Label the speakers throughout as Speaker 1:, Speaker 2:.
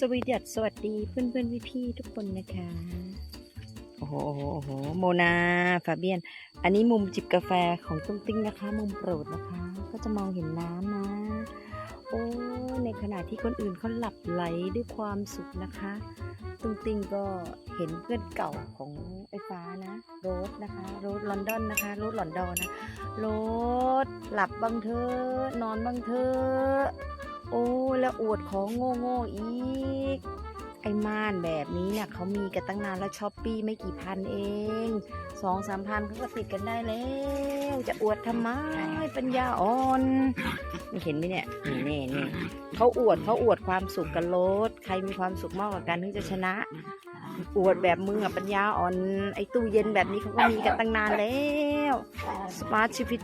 Speaker 1: สวีดัสสวัสดีเพื่อนเพื่อนพี่พี่ทุกคนนะคะ โอ้โหโอ้โหโอ้โหโมนาฟาเบียน อันนี้มุมจิบกาแฟของตุ้งติ้งนะคะ มุมโปรดนะคะ ก็จะมองเห็นน้ำนะ โอ้ในขณะที่คนอื่นเขาหลับไหลด้วยความสุขนะคะ ตุ้งติ้งก็เห็นเพื่อนเก่าของไอ้ฟ้านะ โรสนะคะ โรสลอนดอนนะคะ โรสลอนดอนนะ โรสหลับบ้างเถอะนอนบ้างเถอะ โอ้แล้วอวดของโง่โง่ๆอีก ไอ้ม่านแบบนี้เนี่ยเขามีกันตั้งนานแล้วช้อปปี้ไม่กี่พันเองสองสามพันเขาก็ติดกันได้แล้ว จะอวดทำไมปัญญาอ่อนไม่เห็นไหมเนี่ยนี่นี่นี่เขาอวดเขาอวดความสุขกันรถใครมีความสุขมากกว่ากันถึงจะชนะ อวดแบบมือปัญญาอ่อน ไอ้ตู้เย็นแบบนี้เขาก็มีกันตั้งนานแล้วสมาร์ทชีวิต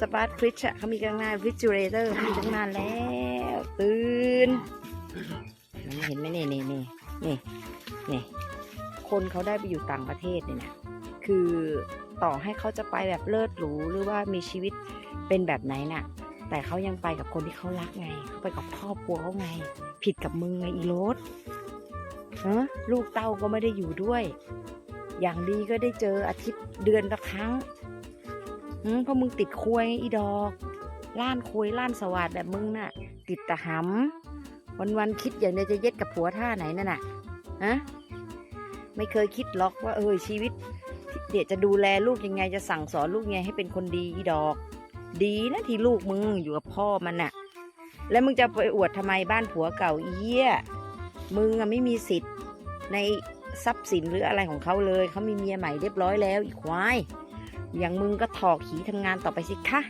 Speaker 1: สมาร์ทฟริชอะเขามีกันตั้งนานฟิชเรเตอร์มีตั้งนานแล้ว ตื่นเห็นไหมนี่นี่นี่นี่นี่คนเขาได้ไปอยู่ต่างประเทศเนี่ยนะคือต่อให้เขาจะไปแบบเลิศหรูหรือว่ามีชีวิตเป็นแบบไหนน่ะ แต่เขายังไปกับคนที่เขารักไงเขาไปกับครอบครัวเขาไง ผิดกับมึงไงอีโรสฮะลูกเต้าก็ไม่ได้อยู่ด้วย อย่างดีก็ได้เจออาทิตย์เดือนละครั้งอืมเพราะมึงติดคุยไงอีดอกล้านคุยล้านสวัสดแบบมึงน่ะ ติดตะหำวันวันๆคิดอย่างเดียวจะเย็ดกับผัวท่าไหนนั่นน่ะฮะไม่เคยคิดหรอกว่าเออชีวิตเดี๋ยวจะดูแลลูกยังไงจะสั่งสอนลูกยังไงให้เป็นคนดีอีดอก ดีนะที่ลูกมึงอยู่กับพ่อมันน่ะ แล้วมึงจะไปอวดทำไมบ้านผัวเก่าเหี้ยมึงอะไม่มีสิทธิ์ในทรัพย์สินหรืออะไรของเขาเลยเขามีเมียใหม่เรียบร้อยแล้วอีกควายอย่างมึงก็ถอกขีทำงานต่อไปสิคะ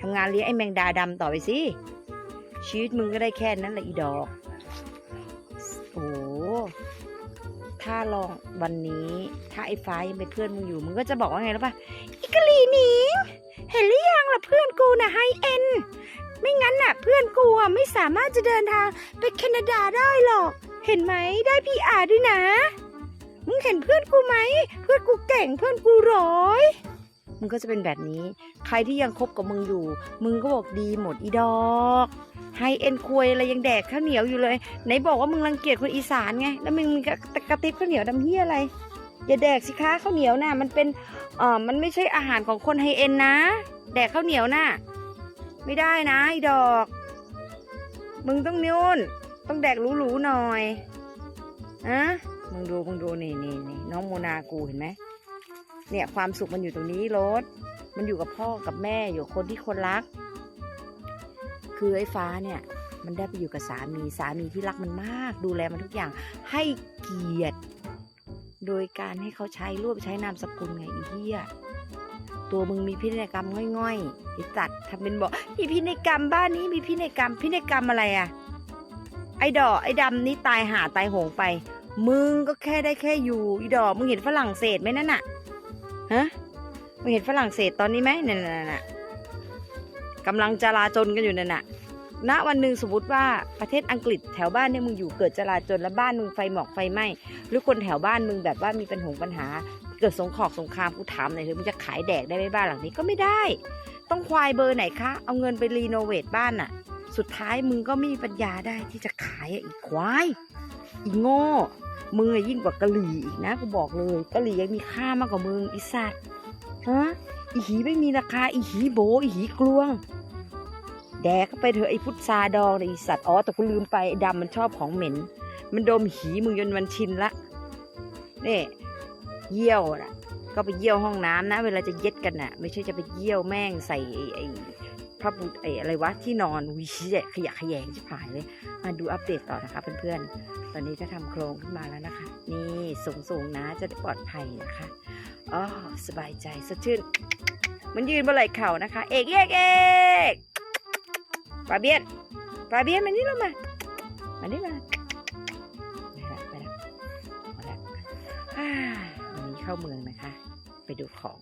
Speaker 1: ทำงานเลี้ยงไอ้แมงดาดำต่อไปสิ ชีวิตมึงก็ได้แค่นั้นแหละอีดอก โอ้ถ้าลองวันนี้ถ้าไอ้ฟ้ายังเป็นเพื่อนมึงอยู่ มึงก็จะบอกว่าไงรู้ป่ะอิกลีนิงเห็นหรือยังล่ะเพื่อนกูน่ะไฮเอ็นไม่งั้นน่ะ เพื่อนกูอะไม่สามารถจะเดินทางไปแคนาดาได้หรอก เห็นไหมได้พีอาด้วยนะ มึงเห็นเพื่อนกูไหม เพื่อนกูเก่งเพื่อนกูร้อย มึงก็จะเป็นแบบนี้ ใครที่ยังคบกับมึงอยู่ มึงก็บอกดีหมดอีดอกไฮเอ็นควยอะไรยังแดกข้าวเหนียวอยู่เลย ไหนบอกว่ามึงรังเกียจคนอีสานไง แล้วมึงกระกระติบข้าวเหนียวดำเฮียอะไร อย่าแดกสิคะข้าวเหนียวน่ะ มันเป็นเอ่อมันไม่ใช่อาหารของคนไฮเอ็นนะ แดกข้าวเหนียวน่ะ ไม่ได้นะไอ้ดอก มึงต้องนุ่น ต้องแดกหรูๆหน่อยอะมึงดูมึงดูนี่นี่นี่น้องโมนากูเห็นไหม เนี่ยความสุขมันอยู่ตรงนี้รถมันอยู่กับพ่อกับแม่อยู่คนที่คนรัก คือไอ้ฟ้าเนี่ย มันได้ไปอยู่กับสามีสามีที่รักมันมาก ดูแลมันทุกอย่าง ให้เกียรติ โดยการให้เขาใช้รวบใช้นามสกุลไงอีเหี้ยตัวมึงมีพินัยกรรมง่อยๆไอ้จัดทำเป็นบอกมีพินัยกรรมบ้านนี้มีพินัยกรรม พินัยกรรมอะไรอะไอ้ดอกไอ้ดำนี่ตายหาตายโหงไป มึงก็แค่ได้แค่อยู่อีดอกมึงเห็นฝรั่งเศสไหมนั่นน่ะ ฮะมึงเห็นฝรั่งเศสตอนนี้ไหมนั่นน่ะกำลังจลาจนกันอยู่นั่นน่ะณวันหนึ่งสมมติว่าประเทศอังกฤษแถวบ้านเนี่ยมึงอยู่เกิดจลาจนแล้วบ้านมึงไฟหมอกไฟไหม้หรือคนแถวบ้านมึงแบบว่ามีปัญหาปัญหา เกิดสงครามสงครามกูถามหน่อยเถอะมึงจะขายแดกได้ไหมบ้านหลังนี้ก็ไม่ได้ ต้องควายเบอร์ไหนคะเอาเงินไปรีโนเวทบ้านน่ะ สุดท้ายมึงก็ไม่มีปัญญาได้ที่จะขายอะอีกควายอีโง่ มึงอยิ่งกว่ากะหรี่อีกนะกูบอกเลยกะหรี่ยังมีค่ามากกว่ามึงอีสัตว์ฮะอีหีไม่มีราคาอีหีโบอีหีกลวง แดกเข้าไปเถอะไอ้พุทธาดองเนี่ยอีสัตว์อ๋อแต่กูลืมไปไอ้ดำมันชอบของเหม็น มันดมหีมึงจนมันชินละนี่เยี่ยวน่ะก็ไปเยี่ยวห้องน้ำนะ เวลาจะเย็ดกันน่ะ ไม่ใช่จะไปเยี่ยวแม่งใส่ไอ้ อ้พระบุไอ้อะไรวะที่นอนวิชิเขยะแขยงชิบหายเลย มาดูอัปเดตต่อนะคะเพื่อนๆ ตอนนี้ก็ทำโครงขึ้นมาแล้วนะคะ นี่สูงๆนะจะได้ปลอดภัยนะคะอ๋อสบายใจสดชื่น มันยืนบนไหล่เข่านะคะ เอกเอกเอกปลาเบียนปลาเบียนมานี่แล้วมามานี่มาไปละไปละมาละอ่าวันนี้เข้าเมืองนะคะ ไปดูของ